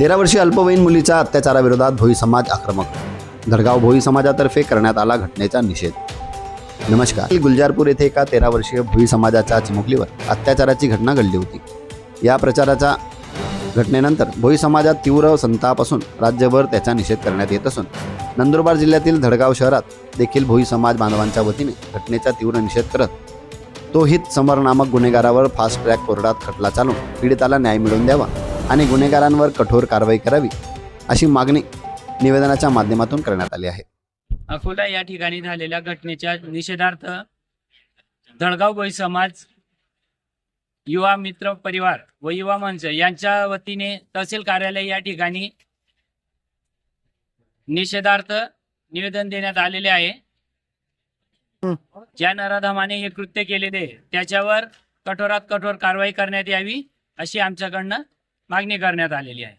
तेरा वर्षीय अल्पवयीन मुलीच्या अत्याचाराविरोधात भोई समाज आक्रमक धडगाव भोई समाजातर्फे करण्यात आला घटनेचा निषेध. नमस्कार. गुलजारपूर येथे एका तेरा वर्षीय भोई समाजाच्या चिमुकलीवर अत्याचाराची घटना घडली होती. या प्रचाराच्या घटनेनंतर भोई समाजात तीव्र संताप असून राज्यभर त्याचा निषेध करण्यात येत असून नंदुरबार जिल्ह्यातील धडगाव शहरात देखील भोई समाज बांधवांच्या वतीने घटनेचा तीव्र निषेध करत तो हित समर नामक गुन्हेगारावर फास्ट ट्रॅक कोर्टात खटला चालून पीडिताला न्याय मिळवून द्यावा. आणि गुन्हेगारांवर कठोर कारवाई करावी अशी मागणी निवेदनाच्या माध्यमातून करण्यात आली आहे. अकोला या ठिकाणी झालेल्या घटनेच्या निषेधार्थ दळगाव भोई समाज युवा मित्र परिवार व युवा मंच यांच्या वतीने तहसील कार्यालय या ठिकाणी निषेधार्थ निवेदन देण्यात आलेले आहे. ज्या नराधमाने हे कृत्य केलेले त्याच्यावर कठोरात कठोर कारवाई करण्यात यावी अशी आमच्याकडनं मागणी करण्यात आलेली आहे.